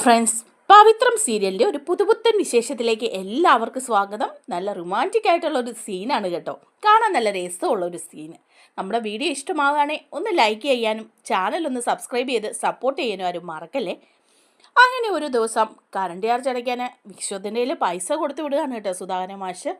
Friends പവിത്രം സീരിയലിന്റെ ഒരു പുതുപുത്തൻ വിശേഷത്തിലേക്ക് എല്ലാവർക്കും സ്വാഗതം. നല്ല റൊമാന്റിക് ആയിട്ടുള്ള ഒരു സീനാണ് കേട്ടോ. കാണാൻ നല്ല രസമുള്ള ഒരു സീന് നമ്മുടെ വീഡിയോ ഇഷ്ടമാകുകയാണെങ്കിൽ ഒന്ന് ലൈക്ക് ചെയ്യാനും ചാനൽ ഒന്ന് സബ്സ്ക്രൈബ് ചെയ്ത് സപ്പോർട്ട് ചെയ്യാനും ആരും മറക്കല്ലേ? അങ്ങനെ ഒരു ദിവസം കറണ്ട് ചാർജ് അടയ്ക്കാൻ വിശ്വത്തിന്റെ പൈസ കൊടുത്തു വിടുകയാണ് കേട്ടോ സുധാകരൻ മാഷ്.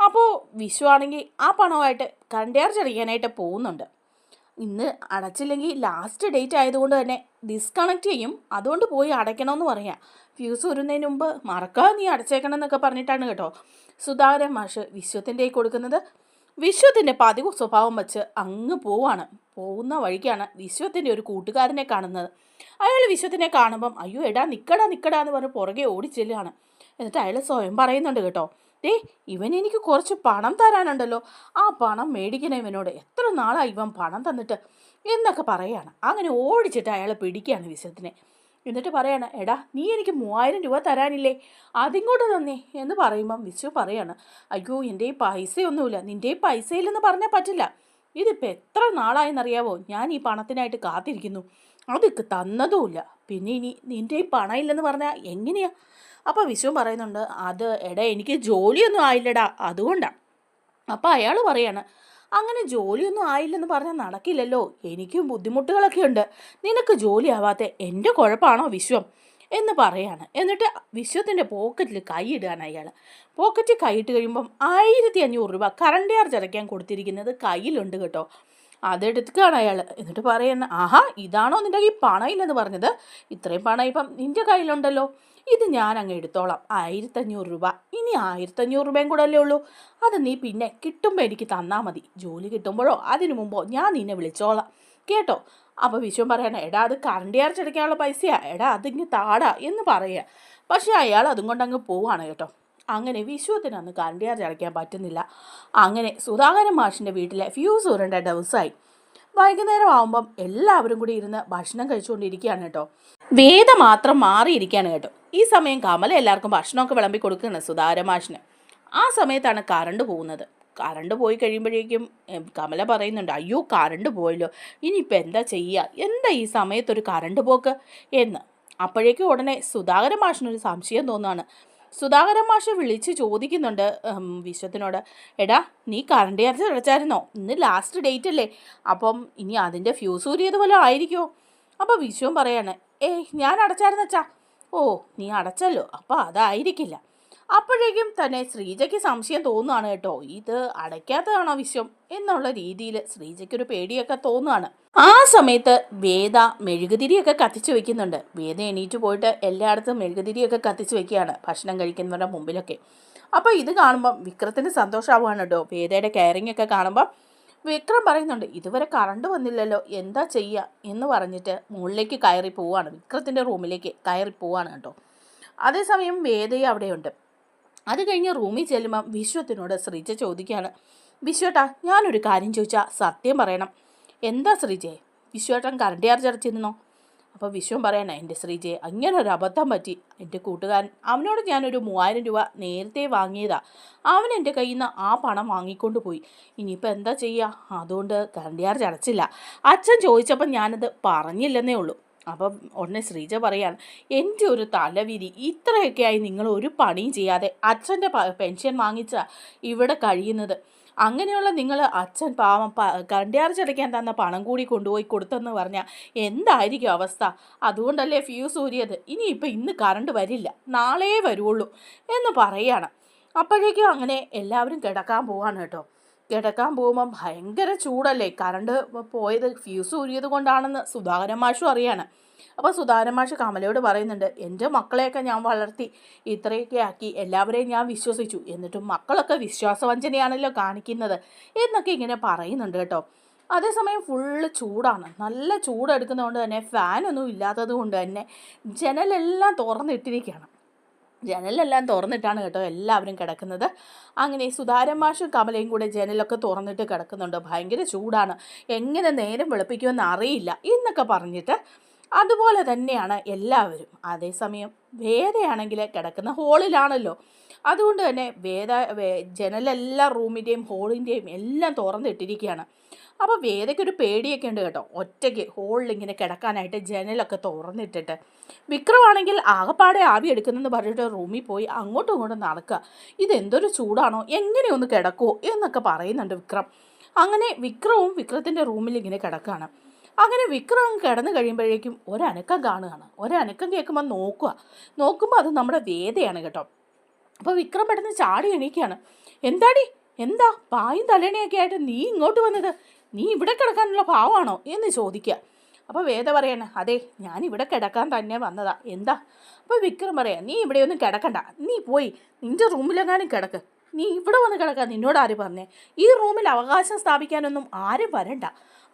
അപ്പോൾ വിശ്വ ആണെങ്കിൽ ആ പണവുമായിട്ട് കറണ്ട് ചാർജ് അടയ്ക്കാനായിട്ട് പോകുന്നുണ്ട്. ഇന്ന് അടച്ചില്ലെങ്കിൽ ലാസ്റ്റ് ഡേറ്റ് ആയതുകൊണ്ട് തന്നെ ഡിസ്കണക്ട് ചെയ്യും. അതുകൊണ്ട് പോയി അടയ്ക്കണമെന്ന് പറയാം. ഫ്യൂസ് വരുന്നതിന് മുമ്പ് മറക്കാതെ നീ അടച്ചേക്കണം എന്നൊക്കെ പറഞ്ഞിട്ടാണ് കേട്ടോ. സുധാകരൻ മാഷ് വിശ്വത്തിന്റെ കൊടുക്കുന്നത്. വിശ്വത്തിന്റെ പതിവ് സ്വഭാവം വെച്ച് അങ്ങ് പോവാണ്. പോകുന്ന വഴിക്കാണ് വിശ്വത്തിന്റെ ഒരു കൂട്ടുകാരനെ കാണുന്നത്. അയാൾ വിശ്വത്തിനെ കാണുമ്പം അയ്യോ എടാ നിക്കടാ നിക്കടാ എന്ന് പറഞ്ഞ് പുറകെ ഓടിച്ചെല്ലുകയാണ്. എന്നിട്ട് അയാൾ സ്വയം പറയുന്നുണ്ട് കേട്ടോ ദേ ഇവൻ എനിക്ക് കുറച്ച് പണം തരാനുണ്ടല്ലോ. ആ പണം മേടിക്കണേ ഇവനോട്. എത്ര നാളായി ഇവൻ പണം തന്നിട്ട്? എന്നൊക്കെ പറയാണ്. അങ്ങനെ ഓടിച്ചിട്ട് അയാളെ പിടിക്കുകയാണ് വിശ്വത്തിനെ എന്നിട്ട് പറയാണ് എടാ നീ എനിക്ക് മൂവായിരം രൂപ തരാനില്ലേ? അതിങ്ങോട്ട് തന്നേ. എന്ന് പറയുമ്പം വിശ്വ പറയാണ് അയ്യോ എന്റെ ഈ പൈസയൊന്നുമില്ല. നിന്റെ ഈ പൈസയില്ലെന്ന് പറഞ്ഞാൽ പറ്റില്ല. ഇതിപ്പോൾ എത്ര നാളായെന്നറിയാവോ? ഞാൻ ഈ പണത്തിനായിട്ട് കാത്തിരിക്കുന്നു. അതൊക്കെ തന്നതുമില്ല. പിന്നെ ഇനി നിന്റെ ഈ പണം ഇല്ലെന്ന് പറഞ്ഞാൽ എങ്ങനെയാ? അപ്പോൾ വിശ്വം പറയുന്നുണ്ട് അത് എടാ എനിക്ക് ജോലിയൊന്നും ആയില്ലടാ അതുകൊണ്ടാണ് അപ്പോൾ അയാൾ പറയാണ് അങ്ങനെ ജോലിയൊന്നും ആയില്ലെന്ന് പറഞ്ഞാൽ നടക്കില്ലല്ലോ എനിക്കും ബുദ്ധിമുട്ടുകളൊക്കെ ഉണ്ട് നിനക്ക് ജോലി ആവാത്ത എന്റെ കുഴപ്പമാണോ വിശ്വം? എന്ന് പറയാണ്. എന്നിട്ട് വിശ്വത്തിന്റെ പോക്കറ്റിൽ കൈയിടുകയാണ് അയാൾ പോക്കറ്റിൽ കൈയിട്ട് കഴിയുമ്പം ആയിരത്തി അഞ്ഞൂറ് രൂപ കറണ്ട് ചാർജ് അടയ്ക്കാൻ കൊടുത്തിരിക്കുന്നത് കയ്യിലുണ്ട് കേട്ടോ. അതെടുക്കുകയാണ് അയാൾ എന്നിട്ട് പറയുന്നത് ആഹാ ഇതാണോ നിന്റെ കയ്യിൽ പണമില്ലെന്ന് പറഞ്ഞത്? ഇത്രയും പണം ഇപ്പം നിന്റെ കയ്യിലുണ്ടല്ലോ. ഇത് ഞാൻ അങ്ങ് എടുത്തോളാം. ആയിരത്തഞ്ഞൂറ് രൂപ. ഇനി ആയിരത്തഞ്ഞൂറ് രൂപയും കൂടെ അല്ലേ ഉള്ളൂ. അത് നീ പിന്നെ കിട്ടുമ്പോൾ എനിക്ക് തന്നാൽ മതി. ജോലി കിട്ടുമ്പോഴോ അതിനു മുമ്പോ ഞാൻ നിന്നെ വിളിച്ചോളാം. കേട്ടോ? അപ്പോൾ വിശ്വം പറയണ എടാ അത് കറണ്ട് ചാർജ് പൈസയാ. എടാ അതിങ്ങ് താടാ എന്ന് പറയുക പക്ഷേ അയാൾ അതും കൊണ്ട് അങ്ങ് പോവാണ് കേട്ടോ. അങ്ങനെ വിശ്വത്തിന് അന്ന് കറണ്ട് ചാർജ് അടയ്ക്കാൻ പറ്റുന്നില്ല. അങ്ങനെ സുധാകരൻ മാഷിന്റെ വീട്ടിലെ ഫ്യൂസ് ഉരണ്ട ദിവസമായി വൈകുന്നേരം ആകുമ്പം എല്ലാവരും കൂടി ഇരുന്ന് ഭക്ഷണം കഴിച്ചുകൊണ്ടിരിക്കുകയാണ് കേട്ടോ. വേദ മാത്രം മാറിയിരിക്കുകയാണ് കേട്ടോ. ഈ സമയം കമല എല്ലാവർക്കും ഭക്ഷണമൊക്കെ വിളമ്പി കൊടുക്കുകയാണ് സുധാരമാഷിന് ആ സമയത്താണ് കറണ്ട് പോകുന്നത്. കറണ്ട് പോയി കഴിയുമ്പോഴേക്കും കമല പറയുന്നുണ്ട് അയ്യോ കറണ്ട് പോയല്ലോ. ഇനിയിപ്പോൾ എന്താ ചെയ്യുക എന്താ ഈ സമയത്തൊരു കറണ്ട് പോക്ക്? എന്ന്. അപ്പോഴേക്കും ഉടനെ സുധാകരൻ മാഷിനൊരു സംശയം തോന്നുകയാണ് സുധാകരൻ മാഷ് വിളിച്ച് ചോദിക്കുന്നുണ്ട് വിശ്വത്തിനോട് എടാ നീ കറണ്ട് ചാർജ് അടച്ചായിരുന്നോ ഇന്ന് ലാസ്റ്റ് ഡേറ്റ് അല്ലേ? അപ്പം ഇനി അതിന്റെ ഫ്യൂസ് ഊരിയത് വല്ലതും ആയിരിക്കുമോ അപ്പോൾ വിശ്വം പറയാണ് ഏയ് ഞാൻ അടച്ചായിരുന്നു അടച്ചായിരുന്നച്ചാ. ഓ നീ അടച്ചല്ലോ. അപ്പോൾ അതായിരിക്കില്ല. അപ്പോഴേക്കും തന്നെ ശ്രീജയ്ക്ക് സംശയം തോന്നുകയാണ് കേട്ടോ. ഇത് അടയ്ക്കാത്തതാണോ വിശ്വം എന്നുള്ള രീതിയിൽ ശ്രീജയ്ക്കൊരു പേടിയൊക്കെ തോന്നുകയാണ്. ആ സമയത്ത് വേദ മെഴുകുതിരിയൊക്കെ കത്തിച്ചു വെക്കുന്നുണ്ട്. വേദ എണീറ്റ് പോയിട്ട് എല്ലായിടത്തും മെഴുകുതിരിയൊക്കെ കത്തിച്ചു വെക്കുകയാണ് ഭക്ഷണം കഴിക്കുന്നവരുടെ മുമ്പിലൊക്കെ. അപ്പോൾ ഇത് കാണുമ്പം വിക്രത്തിന് സന്തോഷമാവുകയാണ് കേട്ടോ. വേദയുടെ കെയറിംഗ് ഒക്കെ കാണുമ്പം വിക്രം പറയുന്നുണ്ട് ഇതുവരെ കറണ്ട് വന്നില്ലല്ലോ എന്താ ചെയ്യുക എന്ന് പറഞ്ഞിട്ട് മുകളിലേക്ക് കയറി പോവാണ് വിക്രത്തിന്റെ റൂമിലേക്ക് കയറി പോവാണ് കേട്ടോ. അതേസമയം വേദയെ അവിടെയുണ്ട്. അത് കഴിഞ്ഞ് റൂമിൽ ചെല്ലുമ്പം വിശ്വത്തിനോട് ശ്രീജ ചോദിക്കുകയാണ് വിശ്വട്ടാ ഞാനൊരു കാര്യം ചോദിച്ചാൽ സത്യം പറയണം. എന്താ ശ്രീജയെ വിശ്വേട്ടൻ കറണ്ട് ചാർജ് അടച്ചിരുന്നോ? അപ്പോൾ വിശ്വം പറയണ എന്റെ ശ്രീജയെ അങ്ങനെ ഒരു അബദ്ധം പറ്റി. എന്റെ കൂട്ടുകാരൻ അവനോട് ഞാനൊരു മൂവായിരം രൂപ നേരത്തെ വാങ്ങിയതാ. അവൻ എന്റെ കയ്യിൽ നിന്ന് ആ പണം വാങ്ങിക്കൊണ്ട് പോയി. ഇനിയിപ്പോൾ എന്താ ചെയ്യുക? അതുകൊണ്ട് കറണ്ട് ചാർജ് അടച്ചില്ല. അച്ഛൻ ചോദിച്ചപ്പോൾ ഞാനത് പറഞ്ഞില്ലെന്നേ ഉള്ളൂ. അപ്പം ഉടനെ ശ്രീജ പറയാണ് എന്റെ ഒരു തലവിരി ഇത്രയൊക്കെയായി നിങ്ങൾ ഒരു പണിയും ചെയ്യാതെ അച്ഛന്റെ പെൻഷൻ വാങ്ങിച്ച ഇവിടെ കഴിയുന്നത്. അങ്ങനെയുള്ള നിങ്ങൾ അച്ഛൻ പാവം അടയ്ക്കാൻ തന്ന പണം കൂടി കൊണ്ടുപോയി കൊടുത്തെന്ന് പറഞ്ഞാൽ എന്തായിരിക്കും അവസ്ഥ? അതുകൊണ്ടല്ലേ ഫ്യൂസ് ഊരിയത്. ഇനിയിപ്പോൾ ഇന്ന് കറണ്ട് വരില്ല. നാളേ വരുള്ളൂ എന്ന് പറയുകയാണ് അപ്പോഴേക്കും അങ്ങനെ എല്ലാവരും കിടക്കാൻ പോവാണ് കേട്ടോ. കിടക്കാൻ പോകുമ്പം ഭയങ്കര ചൂടല്ലേ? കറണ്ട് പോയത് ഫ്യൂസ് ഊരിയത് കൊണ്ടാണെന്ന് സുധാകരൻ മാഷും അറിയാണ്. അപ്പോൾ സുധാകരൻ മാഷ് കമലയോട് പറയുന്നുണ്ട് എന്റെ മക്കളെയൊക്കെ ഞാൻ വളർത്തി ഇത്രയൊക്കെ ആക്കി എല്ലാവരെയും ഞാൻ വിശ്വസിച്ചു. എന്നിട്ടും മക്കളൊക്കെ വിശ്വാസവഞ്ചനയാണല്ലോ കാണിക്കുന്നത്. എന്നൊക്കെ ഇങ്ങനെ പറയുന്നുണ്ട് കേട്ടോ. അതേസമയം ഫുള്ള് ചൂടാണ്. നല്ല ചൂടെടുക്കുന്നതുകൊണ്ട് തന്നെ ഫാനൊന്നും ഇല്ലാത്തത് കൊണ്ട് തന്നെ ജനലെല്ലാം തുറന്നിട്ടിരിക്കുകയാണ്. ജനലെല്ലാം തുറന്നിട്ടാണ് കേട്ടോ എല്ലാവരും കിടക്കുന്നത്. അങ്ങനെ സുതാരമാഷും കമലയും കൂടെ ജനലൊക്കെ തുറന്നിട്ട് കിടക്കുന്നുണ്ട്. ഭയങ്കര ചൂടാണ്. എങ്ങനെ നേരം വെളുപ്പിക്കുമെന്ന് അറിയില്ല എന്നൊക്കെ പറഞ്ഞിട്ട് അതുപോലെ തന്നെയാണ് എല്ലാവരും. അതേസമയം വേറെയാണെങ്കിൽ കിടക്കുന്ന ഹോളിലാണല്ലോ അതുകൊണ്ട് തന്നെ വേദ ജനലെല്ലാം റൂമിന്റെയും ഹോളിന്റെയും എല്ലാം തുറന്നിട്ടിരിക്കുകയാണ്. അപ്പോൾ വേദയ്ക്കൊരു പേടിയൊക്കെ ഉണ്ട് കേട്ടോ. ഒറ്റയ്ക്ക് ഹോളിൽ ഇങ്ങനെ കിടക്കാനായിട്ട് ജനലൊക്കെ തുറന്നിട്ടിട്ട്. വിക്രമാണെങ്കിൽ ആകപ്പാടെ ആവി എടുക്കുന്നെന്ന് പറഞ്ഞിട്ട് റൂമിൽ പോയി അങ്ങോട്ടും ഇങ്ങോട്ടും നടക്കുക. ഇതെന്തൊരു ചൂടാണോ? എങ്ങനെയൊന്ന് കിടക്കുമോ എന്നൊക്കെ പറയുന്നുണ്ട് വിക്രം. അങ്ങനെ വിക്രവും വിക്രത്തിന്റെ റൂമിൽ ഇങ്ങനെ കിടക്കുകയാണ്. അങ്ങനെ വിക്രം കിടന്നു കഴിയുമ്പോഴേക്കും ഒരനക്കം കാണുകയാണ്. ഒരനക്കം കേൾക്കുമ്പോൾ നോക്കുക. നോക്കുമ്പോൾ അത് നമ്മുടെ വേദയാണ് കേട്ടോ. അപ്പോൾ വിക്രം പെട്ടെന്ന് ചാടി എണീക്കുകയാണ്. എന്താടി? എന്താ? പായും തലേണയൊക്കെ ആയിട്ട് നീ ഇങ്ങോട്ട് വന്നത്? നീ ഇവിടെ കിടക്കാനുള്ള ഭാവമാണോ എന്ന് ചോദിക്കുക. അപ്പോൾ വേദ പറയണ അതെ ഞാൻ ഇവിടെ കിടക്കാൻ തന്നെ വന്നതാ. എന്താ? അപ്പോൾ വിക്രം പറയാം നീ ഇവിടെ ഒന്നും കിടക്കണ്ട. നീ പോയി. നിന്റെ റൂമിലെങ്ങാനും കിടക്ക്. നീ ഇവിടെ വന്ന് കിടക്കാൻ നിന്നോട് ആര് പറഞ്ഞേ? ഈ റൂമിൽ അവകാശം സ്ഥാപിക്കാനൊന്നും ആരും വരണ്ട.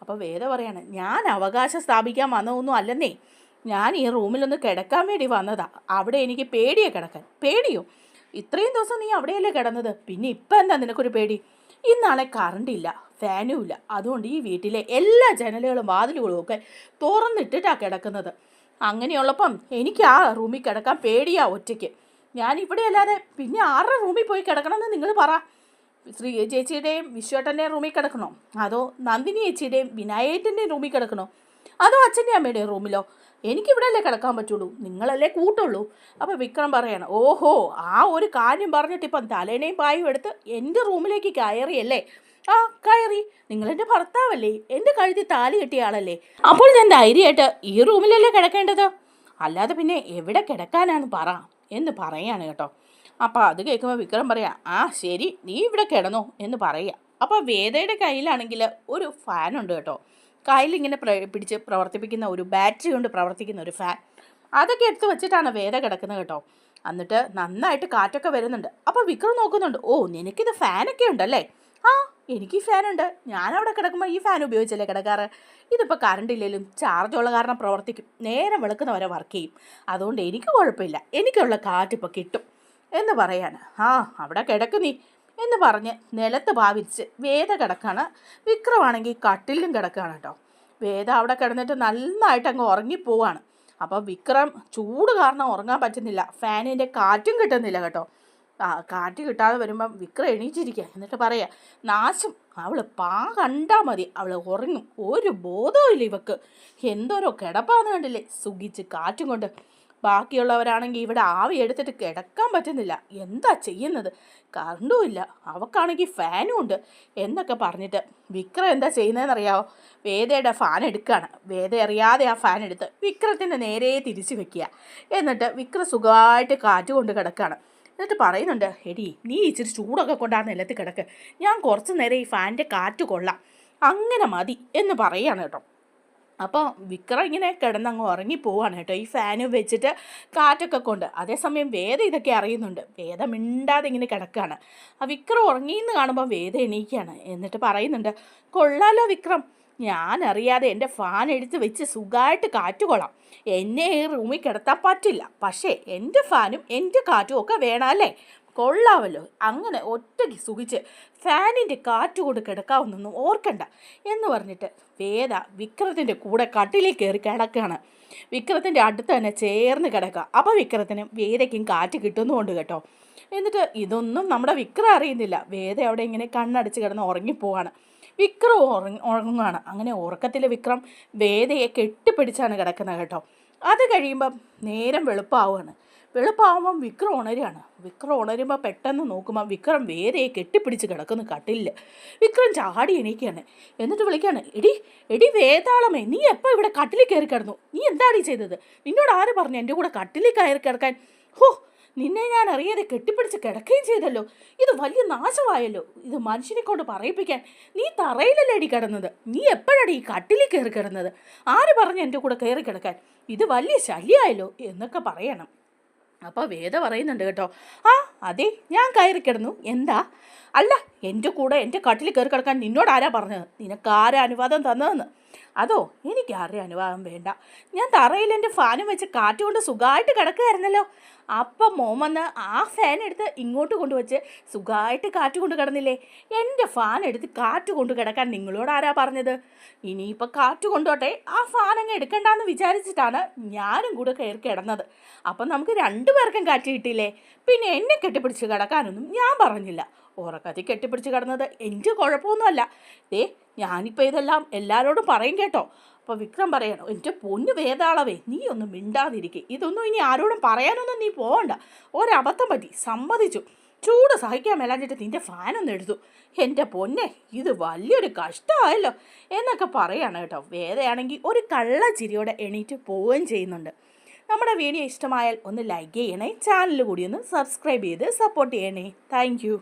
അപ്പോൾ വേദ പറയാണ് ഞാൻ അവകാശം സ്ഥാപിക്കാൻ വന്നതൊന്നും അല്ലെന്നേ. ഞാൻ ഈ റൂമിലൊന്ന് കിടക്കാൻ വേണ്ടി വന്നതാ. അവിടെ എനിക്ക് പേടിയെ കിടക്കാൻ. പേടിയോ? ഇത്രയും ദിവസം നീ അവിടെയല്ലേ കിടന്നത്? പിന്നെ ഇപ്പം എന്താ നിനക്കൊരു പേടി? ഇന്നാളെ കറണ്ട് ഇല്ല ഫാനും ഇല്ല. അതുകൊണ്ട് ഈ വീട്ടിലെ എല്ലാ ജനലുകളും വാതിലുകളും ഒക്കെ തുറന്നിട്ടിട്ടാണ് കിടക്കുന്നത്. അങ്ങനെയുള്ളപ്പം എനിക്ക് ആ റൂമിൽ കിടക്കാൻ പേടിയാ ഒറ്റയ്ക്ക്. ഞാൻ ഇവിടെ അല്ലാതെ പിന്നെ ആരുടെ റൂമിൽ പോയി കിടക്കണമെന്ന് നിങ്ങൾ പറ. ശ്രീ ചേച്ചിയുടെയും വിശ്വേട്ടന്റെയും റൂമിൽ കിടക്കണോ? അതോ നന്ദിനി ചേച്ചിയുടെയും വിനായകന്റെയും റൂമിൽ കിടക്കണോ? അതോ അച്ഛന്റെ അമ്മയുടെ റൂമിലോ? എനിക്കിവിടെ അല്ലേ കിടക്കാൻ പറ്റുള്ളൂ. നിങ്ങളല്ലേ കൂട്ടുള്ളൂ. അപ്പോൾ വിക്രം പറയണം ഓഹോ ആ ഒരു കാര്യം പറഞ്ഞിട്ട് ഇപ്പം തലേണയും പായും എടുത്ത് എന്റെ റൂമിലേക്ക് കയറിയല്ലേ? ആ കയറി. നിങ്ങളെന്റെ ഭർത്താവല്ലേ. എന്റെ കഴുതി താലി കെട്ടിയ ആളല്ലേ. അപ്പോൾ ഞാൻ ധൈര്യമായിട്ട് ഈ റൂമിലല്ലേ കിടക്കേണ്ടത്? അല്ലാതെ പിന്നെ എവിടെ കിടക്കാനാണ് പറ എന്ന് പറയാണ് കേട്ടോ. അപ്പോൾ അത് കേൾക്കുമ്പോൾ വിക്രം പറയാം ആ ശരി. നീ ഇവിടെ കിടന്നോ എന്ന് പറയുക അപ്പോൾ വേദയുടെ കയ്യിലാണെങ്കിൽ ഒരു ഫാനുണ്ട് കേട്ടോ. കയ്യിലിങ്ങനെ പിടിച്ച് പ്രവർത്തിപ്പിക്കുന്ന ഒരു ബാറ്ററി കൊണ്ട് പ്രവർത്തിക്കുന്ന ഒരു ഫാൻ. അതൊക്കെ എടുത്ത് വെച്ചിട്ടാണ് വേദ കിടക്കുന്നത് കേട്ടോ. എന്നിട്ട് നന്നായിട്ട് കാറ്റൊക്കെ വരുന്നുണ്ട്. അപ്പോൾ വിക്രം നോക്കുന്നുണ്ട് ഓ നിനക്കിത് ഫാനൊക്കെ ഉണ്ടല്ലേ? ആ എനിക്ക് ഈ ഫാനുണ്ട്. ഞാനവിടെ കിടക്കുമ്പോൾ ഈ ഫാൻ ഉപയോഗിച്ചല്ലേ കിടക്കാറ്? ഇതിപ്പോൾ കറണ്ട് ഇല്ലെങ്കിലും ചാർജ് ഉള്ള കാരണം പ്രവർത്തിക്കും. നേരെ വെളുക്കുന്നവരെ വർക്ക് ചെയ്യും. അതുകൊണ്ട് എനിക്ക് കുഴപ്പമില്ല. എനിക്കുള്ള കാറ്റിപ്പോൾ കിട്ടും. എന്ന് പറയാണ്. ആ അവിടെ കിടക്ക് നീ. എന്ന് പറഞ്ഞ് നിലത്ത് ഭാവിച്ച് വേദ കിടക്കാണ്. വിക്രമാണെങ്കിൽ കട്ടിലും കിടക്കുകയാണ് കേട്ടോ. വേദ അവിടെ കിടന്നിട്ട് നന്നായിട്ട് അങ്ങ് ഉറങ്ങിപ്പോവാണ് അപ്പോൾ വിക്രം ചൂട് കാരണം ഉറങ്ങാൻ പറ്റുന്നില്ല. ഫാനിന്റെ കാറ്റും കിട്ടുന്നില്ല കേട്ടോ. ആ കാറ്റ് കിട്ടാതെ വരുമ്പം വിക്രം എണീച്ചിരിക്കുക എന്നിട്ട് പറയുക നാശം. അവൾ പാ കണ്ടാൽ മതി. അവൾ ഉറങ്ങും. ഒരു ബോധവും ഇല്ല ഇവക്ക്. എന്തോരോ കിടപ്പാന്ന് കണ്ടില്ലേ? സുഖിച്ച് കാറ്റും കൊണ്ട് ബാക്കിയുള്ളവരാണെങ്കിൽ ഇവിടെ ആവി എടുത്തിട്ട് കിടക്കാൻ പറ്റുന്നില്ല. എന്താ ചെയ്യുന്നത്? കറണ്ടും ഇല്ല. അവക്കാണെങ്കിൽ ഫാനും ഉണ്ട് എന്നൊക്കെ പറഞ്ഞിട്ട്. വിക്രം എന്താ ചെയ്യുന്നതെന്നറിയാവോ? വേദയുടെ ഫാൻ എടുക്കുകയാണ് വേദ അറിയാതെ ആ ഫാൻ എടുത്ത് വിക്രത്തിന്റെ നേരെ തിരിച്ചു വെക്കുക. എന്നിട്ട് വിക്രം സുഖമായിട്ട് കാറ്റ് കൊണ്ട് കിടക്കുകയാണ് എന്നിട്ട് പറയുന്നുണ്ട് എടി നീ ഇച്ചിരി ചൂടൊക്കെ കൊണ്ട് ആ നിലത്ത് കിടക്ക്. ഞാൻ കുറച്ച് നേരം ഈ ഫാനിന്റെ കാറ്റ് കൊള്ളാം. അങ്ങനെ മതി എന്ന് പറയുകയാണ് കേട്ടോ. അപ്പോൾ വിക്രം ഇങ്ങനെ കിടന്നങ്ങ് ഉറങ്ങിപ്പോവാണ് കേട്ടോ. ഈ ഫാന് വെച്ചിട്ട് കാറ്റൊക്കെ കൊണ്ട്. അതേസമയം വേദ ഇതൊക്കെ അറിയുന്നുണ്ട്. വേദ മിണ്ടാതെ ഇങ്ങനെ കിടക്കുകയാണ് ആ വിക്രം ഉറങ്ങിയെന്ന് കാണുമ്പോൾ വേദ എണീക്കുകയാണ് എന്നിട്ട് പറയുന്നുണ്ട് കൊള്ളാലോ വിക്രം. ഞാനറിയാതെ എന്റെ ഫാൻ എടുത്ത് വെച്ച് സുഖമായിട്ട് കാറ്റ് കൊള്ളാം. എന്നെ ഈ റൂമിൽ കിടത്താൻ പറ്റില്ല. പക്ഷേ എന്റെ ഫാനും എന്റെ കാറ്റും ഒക്കെ വേണമല്ലേ കൊള്ളാമല്ലോ അങ്ങനെ ഒറ്റയ്ക്ക് സുഖിച്ച് ഫാനിന്റെ കാറ്റ് കൊണ്ട് കിടക്കാവുന്നൊന്നും ഓർക്കണ്ട എന്ന് പറഞ്ഞിട്ട് വേദ വിക്രത്തിന്റെ കൂടെ കട്ടിലിൽ കയറി കിടക്കുകയാണ് വിക്രത്തിന്റെ അടുത്ത് തന്നെ ചേർന്ന് കിടക്കുക. അപ്പോൾ വിക്രത്തിനും വേദയ്ക്കും കാറ്റ് കിട്ടുന്നുമുണ്ട് കേട്ടോ. എന്നിട്ട് ഇതൊന്നും നമ്മുടെ വിക്രം അറിയുന്നില്ല. വേദ അവിടെ ഇങ്ങനെ കണ്ണടച്ച് കിടന്ന് ഉറങ്ങിപ്പോവാണ് വിക്രം ഉറങ്ങ ഉറങ്ങുകയാണ് അങ്ങനെ ഉറക്കത്തിൽ വിക്രം വേദയെ കെട്ടിപ്പിടിച്ചാണ് കിടക്കുന്നത് കേട്ടോ. അത് കഴിയുമ്പം നേരം വെളുപ്പാവുകയാണ്. വെളുപ്പാവുമ്പം വിക്രം ഉണരുകയാണ്. വിക്രം ഉണരുമ്പോൾ പെട്ടെന്ന് നോക്കുമ്പോൾ വിക്രം വേറെ കെട്ടിപ്പിടിച്ച് കിടക്കുന്നു കട്ടിലിൽ. വിക്രം ചാടി എണീക്കുകയാണ്. എന്നിട്ട് വിളിക്കുകയാണ് എടി എടി വേതാളമേ നീ എപ്പോൾ ഇവിടെ കട്ടിലിൽ കയറി കിടന്നു? നീ എന്താണ് ചെയ്തത്? നിന്നോട് ആര് പറഞ്ഞു എന്റെ കൂടെ കട്ടിലിൽ കയറി കിടക്കാൻ? ഹോ നിന്നെ ഞാൻ അറിയാതെ കെട്ടിപ്പിടിച്ച് കിടക്കുകയും ചെയ്തല്ലോ. ഇത് വലിയ നാശമായല്ലോ. ഇത് മനുഷ്യനെ കൊണ്ട് പറയിപ്പിക്കാൻ നീ തറയിലല്ലേ അടി കിടന്നത്? നീ എപ്പോഴാണ് ഈ കട്ടിലിൽ കയറി കിടന്നത്? ആര് പറഞ്ഞു എന്റെ കൂടെ കയറി കിടക്കാൻ? ഇത് വലിയ ശല്യമായല്ലോ എന്നൊക്കെ പറയണം. അപ്പോൾ വേദ പറയുന്നുണ്ട് കേട്ടോ. ആ അതെ ഞാൻ കയറി കിടന്നു. എന്താ? അല്ല എന്റെ കൂടെ എന്റെ കട്ടിൽ കയറി കിടക്കാൻ നിന്നോട് ആരാ പറഞ്ഞത്? നിനക്ക് ആരാ അനുവാദം തന്നതെന്ന്? അതോ എനിക്ക് അറിയാൻ അനുവാദം വേണ്ട? ഞാൻ തറയിൽ എന്റെ ഫാനും വെച്ച് കാറ്റുകൊണ്ട് സുഖമായിട്ട് കിടക്കുകയായിരുന്നല്ലോ അപ്പം മോമെന്ന് ആ ഫാൻ എടുത്ത് ഇങ്ങോട്ട് കൊണ്ടുവച്ച് സുഖമായിട്ട് കാറ്റ് കൊണ്ട് കിടന്നില്ലേ? എന്റെ ഫാൻ എടുത്ത് കാറ്റ് കൊണ്ട് കിടക്കാൻ നിങ്ങളോട് ആരാ പറഞ്ഞത്? ഇനിയിപ്പോൾ കാറ്റ് കൊണ്ടോട്ടെ ആ ഫാൻ അങ്ങ് എടുക്കണ്ടെന്ന് വിചാരിച്ചിട്ടാണ് ഞാനും കൂടെ കയറി കിടന്നത്. അപ്പം നമുക്ക് രണ്ടുപേർക്കും കാറ്റ് കിട്ടിയില്ലേ? പിന്നെ എന്നെ കെട്ടിപ്പിടിച്ച് കിടക്കാനൊന്നും ഞാൻ പറഞ്ഞില്ല. ഉറക്കത്തിൽ കെട്ടിപ്പിടിച്ച് കിടന്നത് എന്റെ കുഴപ്പമൊന്നുമല്ല. ദേ ഞാനിപ്പോൾ ഇതെല്ലാം എല്ലാവരോടും പറയും കേട്ടോ. അപ്പോൾ വിക്രം പറയണം എന്റെ പൊന്ന് വേതാളവേ നീ ഒന്നും മിണ്ടാതിരിക്കുക ഇതൊന്നും ഇനി ആരോടും പറയാനൊന്നും നീ പോകണ്ട ഒരബദ്ധം പറ്റി. സമ്മതിച്ചു. ചൂട് സഹിക്കാൻ മേലാഞ്ഞിട്ട് നിന്റെ ഫാനൊന്നും എടുത്തു. എന്റെ പൊന്നെ ഇത് വലിയൊരു കഷ്ടമായല്ലോ. എന്നൊക്കെ പറയാണ് കേട്ടോ. വേദയാണെങ്കിൽ ഒരു കള്ള ചിരിയോടെ എണീറ്റ് പോവുകയും ചെയ്യുന്നുണ്ട്. നമ്മുടെ വീഡിയോ ഇഷ്ടമായാൽ ഒന്ന് ലൈക്ക് ചെയ്യണേ ചാനൽ കൂടി ഒന്ന് സബ്സ്ക്രൈബ് ചെയ്ത് സപ്പോർട്ട് ചെയ്യണേ. താങ്ക്